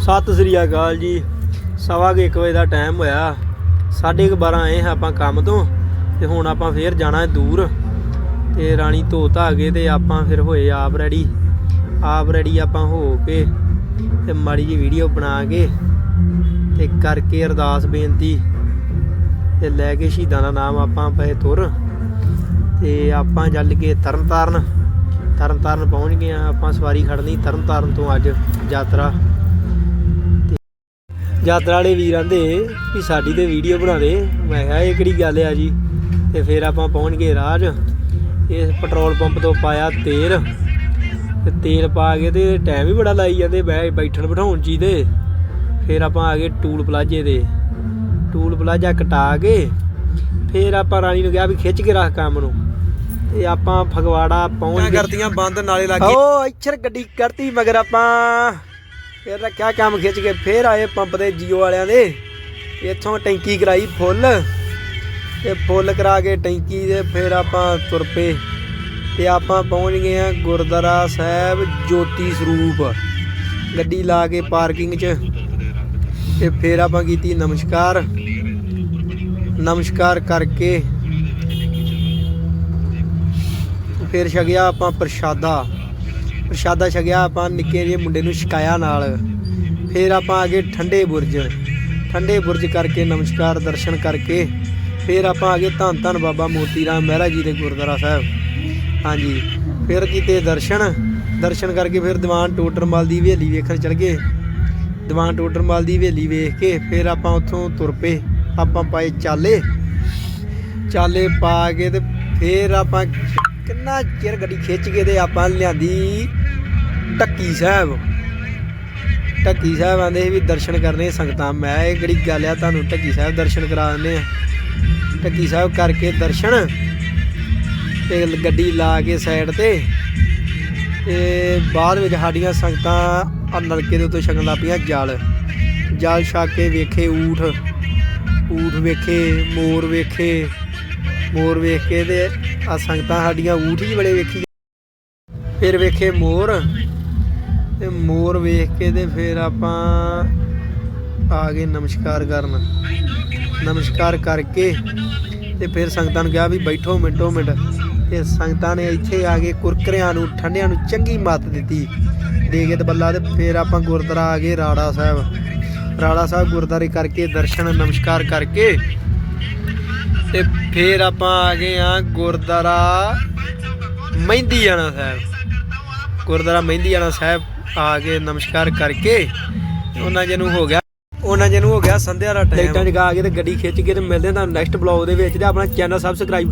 ਸਤਿ ਸ੍ਰੀ ਅਕਾਲ ਜੀ। ਸਵਾ ਕੁ ਇੱਕ ਵਜੇ ਦਾ ਟਾਈਮ ਹੋਇਆ। ਸਾਢੇ ਕੁ 12 ਆਏ ਹਾਂ ਆਪਾਂ ਕੰਮ ਤੋਂ ਤੇ ਹੁਣ ਆਪਾਂ ਫੇਰ ਜਾਣਾ ਹੈ ਦੂਰ। ਤੇ ਰਾਣੀ ਧੋ ਧਾ ਗਏ ਤੇ ਆਪਾਂ ਫਿਰ ਹੋਏ ਆਪ ਰੈਡੀ ਆਪ ਰੈਡੀ ਆਪਾਂ ਹੋ ਕੇ ਤੇ ਮਾੜੀ ਜੀ ਵੀਡੀਓ ਬਣਾ ਕੇ ਤੇ ਕਰਕੇ ਅਰਦਾਸ ਬੇਨਤੀ ਤੇ ਲੈ ਕੇ ਸ਼ਹੀਦਾਂ ਦਾ ਨਾਮ ਆਪਾਂ ਪਏ ਤੁਰ। ਤੇ ਆਪਾਂ ਚੱਲ ਕੇ ਤਰਨਤਾਰਨ ਤਰਨਤਾਰਨ ਪਹੁੰਚ ਗਏ ਆ ਆਪਾਂ ਸਵਾਰੀ ਖੜਨੀ ਤਰਨਤਾਰਨ ਤੋਂ ਅੱਜ ਯਾਤਰਾ। ਯਾਤਰਾ ਵਾਲੇ ਵੀਰਾਂ ਦੇ ਵੀ ਸਾਡੀ ਤੇ ਵੀਡੀਓ ਬਣਾ ਦੇ। ਮੈਂ ਕਿਹਾ ਇਹ ਕਿਹੜੀ ਗੱਲ ਆ ਜੀ? ਤੇ ਫਿਰ ਆਪਾਂ ਪਹੁੰਚ ਗਏ ਰਾਜ। ਇਸ ਪੈਟਰੋਲ ਪੰਪ ਤੋਂ ਪਾਇਆ ਤੇਲ। ਤੇ ਤੇਲ ਪਾ ਕੇ ਤੇ ਟਾਈਮ ਵੀ ਬੜਾ ਲਾਈ ਜਾਂਦੇ ਬੈ ਬੈਠਣ ਬਿਠਾਉਣ ਜੀ ਦੇ। ਫਿਰ ਆਪਾਂ ਆ ਗਏ ਟੂਲ ਪਲਾਜੇ ਦੇ। ਟੂਲ ਪਲਾਜਾ ਕਟਾ ਕੇ ਫਿਰ ਆਪਾਂ ਰਾਣੀ ਨੂੰ ਕਿਹਾ ਵੀ ਖਿੱਚ ਕੇ ਰੱਖ ਕੰਮ ਨੂੰ। ਤੇ ਆਪਾਂ ਫਗਵਾੜਾ ਪਹੁੰਚ ਗਏ। ਕਰਤੀਆਂ? ਬੰਦ ਨਾਲੇ ਲੱਗੇ ਓ ਇੱਛਰ ਗੱਡੀ ਕਰਤੀ ਮਗਰ ਆਪਾਂ। ਫਿਰ ਰੱਖਿਆ ਕੰਮ ਖਿੱਚ ਕੇ, ਫਿਰ ਆਏ ਪੰਪ ਦੇ ਜੀਓ ਵਾਲਿਆਂ ਦੇ। ਇੱਥੋਂ ਟੈਂਕੀ ਕਰਾਈ ਫੁੱਲ ਤੇ ਫੁੱਲ ਕਰਾ ਕੇ ਟੈਂਕੀ ਦੇ ਫਿਰ ਆਪਾਂ ਤੁਰ ਪਏ ਤੇ ਆਪਾਂ ਪਹੁੰਚ ਗਏ ਆ ਗੁਰਦੁਆਰਾ ਸਾਹਿਬ ਜੋਤੀ ਸਰੂਪ। ਗੱਡੀ ਲਾ ਕੇ ਪਾਰਕਿੰਗ 'ਚ ਤੇ ਫਿਰ ਆਪਾਂ ਕੀਤੀ ਨਮਸਕਾਰ। ਨਮਸਕਾਰ ਕਰਕੇ ਫਿਰ ਛਕਿਆ ਆਪਾਂ ਪ੍ਰਸ਼ਾਦਾ। ਪ੍ਰਸ਼ਾਦਾ ਛਕਿਆ, ਆਪਾਂ ਨਿੱਕੇ ਜਿਹੇ ਮੁੰਡੇ ਨੂੰ ਛਕਾਇਆ ਨਾਲ। ਫਿਰ ਆਪਾਂ ਆ ਗਏ ਠੰਡੇ ਬੁਰਜ। ਠੰਡੇ ਬੁਰਜ ਕਰਕੇ ਨਮਸਕਾਰ ਦਰਸ਼ਨ ਕਰਕੇ, ਫਿਰ ਆਪਾਂ ਆ ਗਏ ਧੰਨ ਧੰਨ ਬਾਬਾ ਮੋਤੀ ਰਾਮ ਮਹਿਰਾ ਜੀ ਦੇ ਗੁਰਦੁਆਰਾ ਸਾਹਿਬ। ਹਾਂਜੀ, ਫਿਰ ਕੀਤੇ ਦਰਸ਼ਨ। ਦਰਸ਼ਨ ਕਰਕੇ ਫਿਰ ਦੀਵਾਨ ਟੋਟਰਮਲ ਦੀ ਹਵੇਲੀ ਵੇਖਣ ਚਲ ਗਏ। ਦੀਵਾਨ ਟੋਟਰਮਲ ਦੀ ਹਵੇਲੀ ਵੇਖ ਕੇ ਫਿਰ ਆਪਾਂ ਉੱਥੋਂ ਤੁਰ ਪਏ। ਆਪਾਂ ਪਾਏ ਚਾਲੇ। ਚਾਲੇ ਪਾ ਕੇ ਤੇ ਫਿਰ ਆਪਾਂ ਕਿੰਨਾ ਚਿਰ ਗੱਡੀ ਖਿੱਚ ਕੇ ਤੇ ਆਪਾਂ ਲਿਆਂਦੀ ਟੱਕੀ ਸਾਹਿਬ। ਟੱਕੀ ਸਾਹਿਬ ਆਂਦੇ ਸੀ ਵੀ ਦਰਸ਼ਨ ਕਰਨੇ ਸੰਗਤਾਂ। ਮੈਂ ਇਹ ਕਿਹੜੀ ਗੱਲ ਆ? ਤੁਹਾਨੂੰ ਟੱਕੀ ਸਾਹਿਬ ਦਰਸ਼ਨ ਕਰਾ ਦਿੰਦੇ ਆ। ਟੱਕੀ ਸਾਹਿਬ ਕਰਕੇ ਦਰਸ਼ਨ ਤੇ ਗੱਡੀ ਲਾ ਕੇ ਸਾਈਡ ਤੇ ਤੇ ਬਾਅਦ ਵਿੱਚ ਸਾਡੀਆਂ ਸੰਗਤਾਂ ਆ ਨਲਕੇ ਦੇ ਉੱਤੇ ਛਕਣ ਲੱਗ ਪਈਆਂ। ਜਲ ਜਲ ਛਕ ਕੇ ਵੇਖੇ, ਊਠ ਊਠ ਵੇਖੇ, ਮੋਰ ਵੇਖੇ, ਮੋਰ ਵੇਖ ਕੇ ਤੇ ਆ ਸੰਗਤਾਂ ਸਾਡੀਆਂ ਊਠ ਹੀ ਬੜੇ ਵੇਖੀ। ਫਿਰ ਵੇਖੇ ਮੋਰ। ਤੇ ਮੋਰ ਵੇਖ ਕੇ ਤੇ ਫਿਰ ਆਪਾਂ ਆ ਗਏ ਨਮਸਕਾਰ ਕਰਨ। ਨਮਸਕਾਰ ਕਰਕੇ ਤੇ ਫਿਰ ਸੰਗਤਾਂ ਨੂੰ ਕਿਹਾ ਵੀ ਬੈਠੋ ਮਿੰਟੋ ਮਿੰਟ। ਤੇ ਸੰਗਤਾਂ ਨੇ ਇੱਥੇ ਆ ਕੇ ਕੁਰਕਰਿਆਂ ਨੂੰ, ਠੰਡਿਆਂ ਨੂੰ ਚੰਗੀ ਮੱਤ ਦਿੱਤੀ। ਦੇ ਕੇ ਤੇ ਬੱਲਾ ਤੇ ਫਿਰ ਆਪਾਂ ਗੁਰਦੁਆਰਾ ਆ ਗਏ ਰਾੜਾ ਸਾਹਿਬ। ਰਾੜਾ ਸਾਹਿਬ ਗੁਰਦੁਆਰੇ ਕਰਕੇ ਦਰਸ਼ਨ ਨਮਸਕਾਰ ਕਰਕੇ ਤੇ ਫਿਰ ਆਪਾਂ ਆ ਗਏ ਆ ਗੁਰਦੁਆਰਾ ਮਹਿੰਦੀਆਣਾ ਸਾਹਿਬ। ਗੁਰਦੁਆਰਾ ਮਹਿੰਦੀਆਣਾ ਸਾਹਿਬ ਆ ਕੇ ਨਮਸਕਾਰ ਕਰਕੇ ਉਹਨਾਂ ਉਹਨਾਂ ਨੂੰ ਹੋ ਗਿਆ ਉਹਨਾਂ ਜੇ ਨੂੰ ਹੋ ਗਿਆ ਸੰਧਿਆ ਦਾ ਟਾਈਮ ਲਾਈਟਾਂ ਜਗਾ ਕੇ ਤੇ ਗੱਡੀ ਖਿੱਚ ਕੇ ਤੇ ਮਿਲਦੇ ਆ ਤੁਹਾਨੂੰ ਨੈਕਸਟ ਬਲੌਗ ਦੇ ਵਿੱਚ ਤੇ ਆਪਣਾ ਚੈਨਲ ਸਬਸਕ੍ਰਾਈਬ